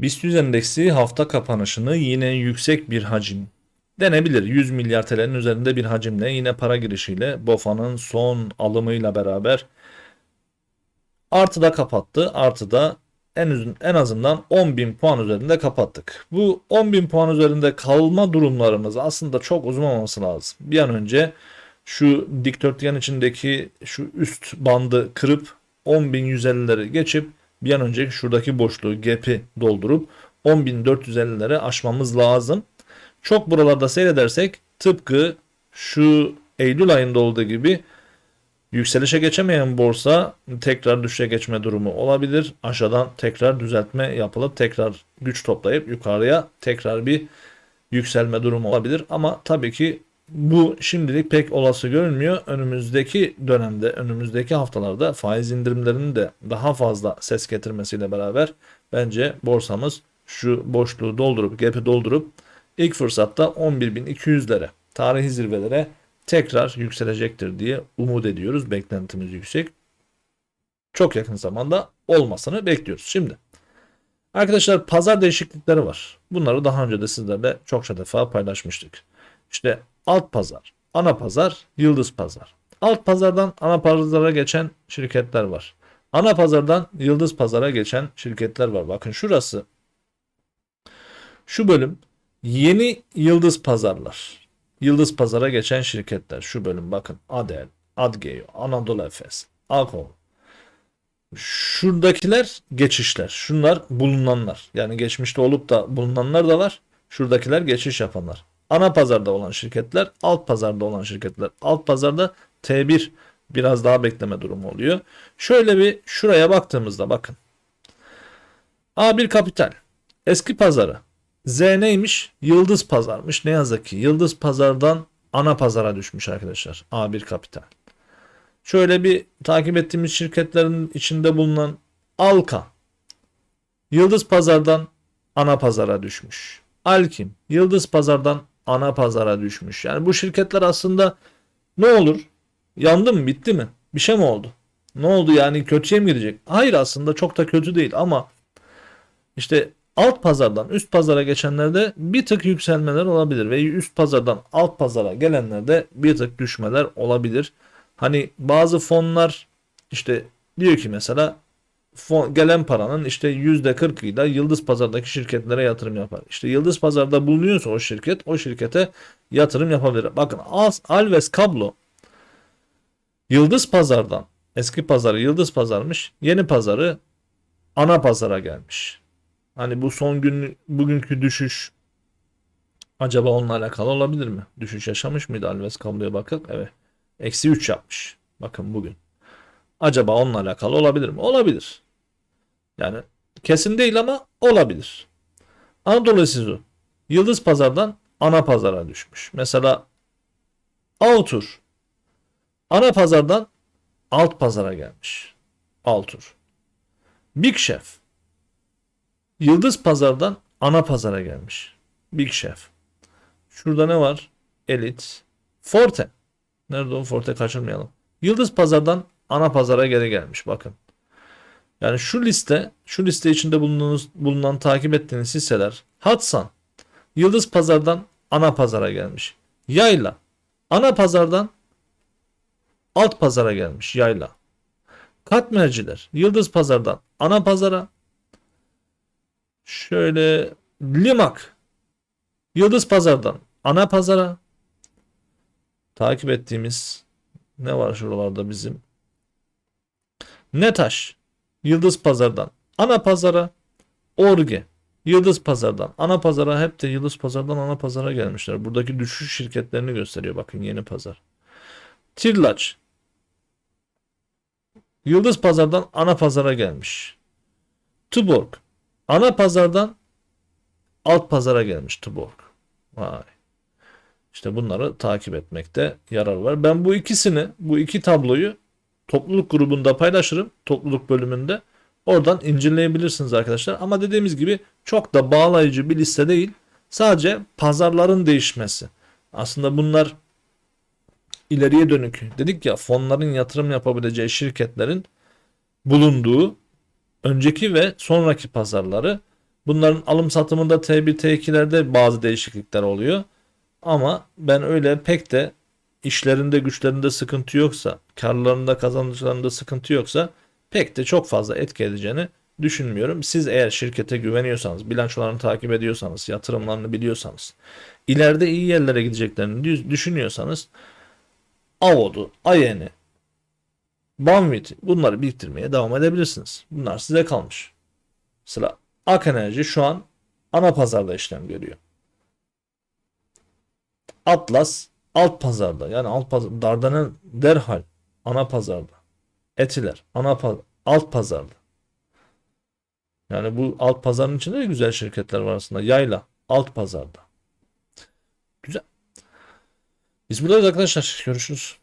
BIST 100 endeksi hafta kapanışını yine yüksek bir hacim denebilir. 100 milyar TL'nin üzerinde bir hacimle yine para girişiyle BOFA'nın son alımıyla beraber artıda kapattı. Artıda en, en azından 10.000 puan üzerinde kapattık. Bu 10.000 puan üzerinde kalma durumlarımız aslında çok uzun olması lazım. Bir an önce şu dikdörtgen içindeki şu üst bandı kırıp 10.150'leri geçip bir an önce şuradaki boşluğu gap'i doldurup 10.450'lere aşmamız lazım. Çok buralarda seyredersek tıpkı şu Eylül ayında olduğu gibi yükselişe geçemeyen borsa tekrar düşüşe geçme durumu olabilir. Aşağıdan tekrar düzeltme yapılıp tekrar güç toplayıp yukarıya tekrar bir yükselme durumu olabilir. Ama tabii ki bu şimdilik pek olası görünmüyor. Önümüzdeki dönemde, önümüzdeki haftalarda faiz indirimlerinin de daha fazla ses getirmesiyle beraber bence borsamız şu boşluğu doldurup, gap'i doldurup ilk fırsatta 11.200'lere, tarihi zirvelere tekrar yükselecektir diye umut ediyoruz. Beklentimiz yüksek. Çok yakın zamanda olmasını bekliyoruz. Şimdi arkadaşlar pazar değişiklikleri var. Bunları daha önce de sizlerle çokça defa paylaşmıştık. İşte alt pazar, ana pazar, yıldız pazar. Alt pazardan ana pazara geçen şirketler var. Ana pazardan yıldız pazara geçen şirketler var. Bakın şurası. Şu bölüm yeni yıldız pazarlar. Yıldız pazara geçen şirketler. Şu bölüm bakın. Adel, Adgeo, Anadolu Efes, Akol. Şuradakiler geçişler. Şunlar bulunanlar. Yani geçmişte olup da bulunanlar da var. Şuradakiler geçiş yapanlar. Ana pazarda olan şirketler, alt pazarda olan şirketler. Alt pazarda T1 biraz daha bekleme durumu oluyor. Şöyle bir şuraya baktığımızda bakın. A1 Kapital. Eski pazarı. Z neymiş? Yıldız pazarmış. Ne yazık ki Yıldız pazardan ana pazara düşmüş arkadaşlar. A1 Kapital. Şöyle bir takip ettiğimiz şirketlerin içinde bulunan Alka. Yıldız pazardan ana pazara düşmüş. Alkim. Yıldız pazardan ana pazara düşmüş. Yani bu şirketler aslında ne olur? Yandı mı? Bitti mi? Bir şey mi oldu? Ne oldu yani kötüye mi gidecek? Hayır aslında çok da kötü değil ama işte alt pazardan üst pazara geçenlerde bir tık yükselmeler olabilir ve üst pazardan alt pazara gelenlerde bir tık düşmeler olabilir. Hani bazı fonlar işte diyor ki mesela fon, gelen paranın işte %40'ıyla Yıldız Pazar'daki şirketlere yatırım yapar. İşte Yıldız Pazar'da bulunuyorsa o şirket o şirkete yatırım yapabilir. Bakın Alves Kablo Yıldız Pazar'dan eski pazarı Yıldız Pazar'mış. Yeni pazarı ana pazara gelmiş. Hani bu son gün bugünkü düşüş acaba onunla alakalı olabilir mi? Düşüş yaşamış mıydı Alves Kablo'ya bakın? Evet. Eksi 3 yapmış. Bakın bugün. Acaba onunla alakalı olabilir mi? Olabilir. Yani kesin değil ama olabilir. Anadolu Sizu Yıldız Pazar'dan ana pazara düşmüş. Mesela Altur ana pazardan alt pazara gelmiş. Altur. Big Chef Yıldız Pazar'dan ana pazara gelmiş. Big Chef. Şurada ne var? Elite. Forte. Nerede o Forte kaçırmayalım. Yıldız Pazar'dan ana pazara geri gelmiş bakın. Yani şu liste, şu liste içinde bulunduğunuz, bulunan takip ettiğiniz hisseler Hatsan, Yıldız Pazar'dan ana pazara gelmiş. Yayla, ana pazardan alt pazara gelmiş. Yayla. Katmerciler, Yıldız Pazar'dan ana pazara. Şöyle Limak, Yıldız Pazar'dan ana pazara. Takip ettiğimiz ne var şuralarda bizim? Netaş, Yıldız Pazar'dan ana pazara. Orge, Yıldız Pazar'dan ana pazara hep de Yıldız Pazar'dan ana pazara gelmişler. Buradaki düşüş şirketlerini gösteriyor bakın yeni pazar. Tirlaç, Yıldız Pazar'dan ana pazara gelmiş. Tuborg, ana pazardan alt pazara gelmiş Tuborg. Vay. İşte bunları takip etmekte yarar var. Ben bu ikisini, bu iki tabloyu topluluk grubunda paylaşırım. Topluluk bölümünde. Oradan inceleyebilirsiniz arkadaşlar. Ama dediğimiz gibi çok da bağlayıcı bir liste değil. Sadece pazarların değişmesi. Aslında bunlar ileriye dönük. Dedik ya fonların yatırım yapabileceği şirketlerin bulunduğu önceki ve sonraki pazarları Bunların alım satımında T1, T2'lerde bazı değişiklikler oluyor. Ama ben öyle pek de işlerinde güçlerinde sıkıntı yoksa, karlarında kazançlarında sıkıntı yoksa pek de çok fazla etki edeceğini düşünmüyorum. Siz eğer şirkete güveniyorsanız, bilançolarını takip ediyorsanız, yatırımlarını biliyorsanız, ileride iyi yerlere gideceklerini dü- düşünüyorsanız Avod'u, Ayen'i, Banvit'i bunları biriktirmeye devam edebilirsiniz. Bunlar size kalmış. Mesela Ak Enerji şu an ana pazarda işlem görüyor. Atlas alt pazarda yani alt pazar Dardanel derhal ana pazarda. Etiler ana alt pazarda. Yani bu alt pazarın içinde de güzel şirketler var aslında. Yayla alt pazarda. Güzel. Biz buradayız arkadaşlar. Görüşürüz.